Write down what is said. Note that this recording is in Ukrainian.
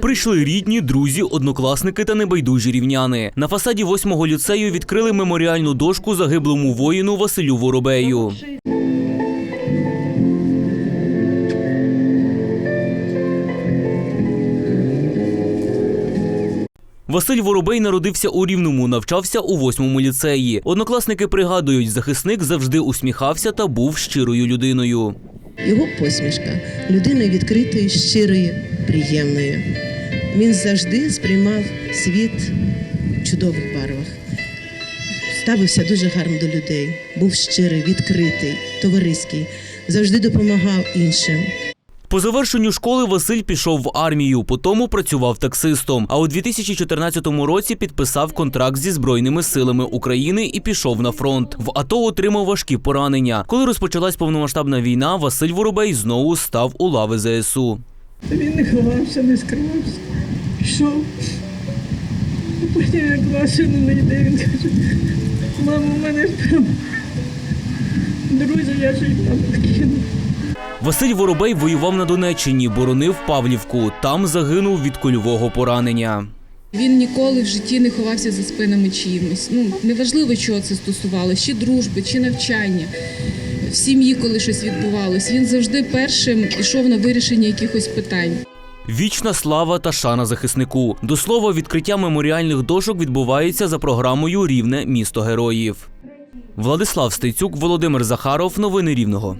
Прийшли рідні, друзі, однокласники та небайдужі рівняни. На фасаді восьмого ліцею відкрили меморіальну дошку загиблому воїну Василю Воробею. Василь Воробей народився у Рівному, навчався у восьмому ліцеї. Однокласники пригадують, захисник завжди усміхався та був щирою людиною. Його посмішка людини відкритої, щирої, приємної. Він завжди сприймав світ в чудових барвах. Ставився дуже гарно до людей, був щирий, відкритий, товариський, завжди допомагав іншим. По завершенню школи Василь пішов в армію, потому працював таксистом. А у 2014 році підписав контракт зі збройними силами України і пішов на фронт. В АТО отримав важкі поранення. Коли розпочалась повномасштабна війна, Василь Воробей знову став у лави ЗСУ. Він не ховався, не скривався. Пішов. І Потім як машину не йде, він каже, мамо, у мене ж там друзі, я їх там покинув. Василь Воробей воював на Донеччині, боронив Павлівку. Там загинув від кульового поранення. Він ніколи в житті не ховався за спинами чиїмось. Ну неважливо, чого це стосувалося, чи дружби, чи навчання. В сім'ї, коли щось відбувалось, він завжди першим йшов на вирішення якихось питань. Вічна слава та шана захиснику. До слова, відкриття меморіальних дошок відбувається за програмою Рівне місто героїв. Владислав Стецюк, Володимир Захаров. Новини Рівного.